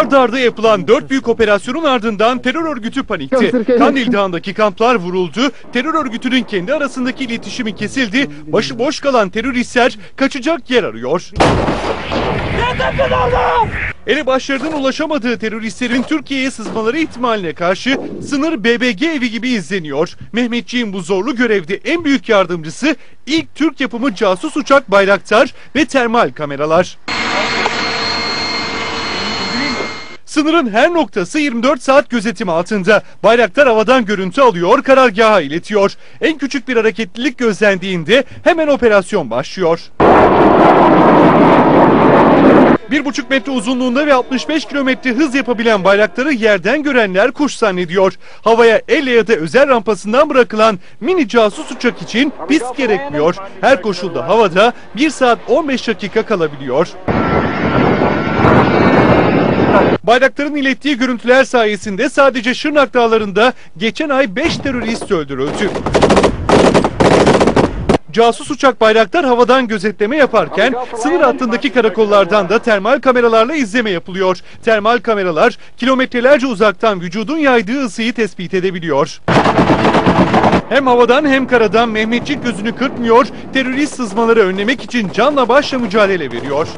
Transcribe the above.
Ardı ardı yapılan dört büyük operasyonun ardından terör örgütü panikti. Kandil Dağı'ndaki kamplar vuruldu, terör örgütünün kendi arasındaki iletişimi kesildi, başıboş kalan teröristler kaçacak yer arıyor. Ele başlarının ulaşamadığı teröristlerin Türkiye'ye sızmaları ihtimaline karşı sınır BBG evi gibi izleniyor. Mehmetçiğin bu zorlu görevde en büyük yardımcısı ilk Türk yapımı casus uçak Bayraktar ve termal kameralar. Sınırın her noktası 24 saat gözetim altında. Bayraktar havadan görüntü alıyor, karargaha iletiyor. En küçük bir hareketlilik gözlendiğinde hemen operasyon başlıyor. 1,5 metre uzunluğunda ve 65 kilometre hız yapabilen bayrakları yerden görenler kuş zannediyor. Havaya elle ya da özel rampasından bırakılan mini casus uçak için pist gerekmiyor. Her koşulda havada 1 saat 15 dakika kalabiliyor. Bayraktar'ın ilettiği görüntüler sayesinde sadece Şırnak Dağları'nda geçen ay 5 terörist öldürüldü. Casus uçak Bayraktar havadan gözetleme yaparken sınır hattındaki karakollardan da termal kameralarla izleme yapılıyor. Termal kameralar kilometrelerce uzaktan vücudun yaydığı ısıyı tespit edebiliyor. Hem havadan hem karadan Mehmetçik gözünü kırpmıyor, terörist sızmaları önlemek için canla başla mücadele veriyor.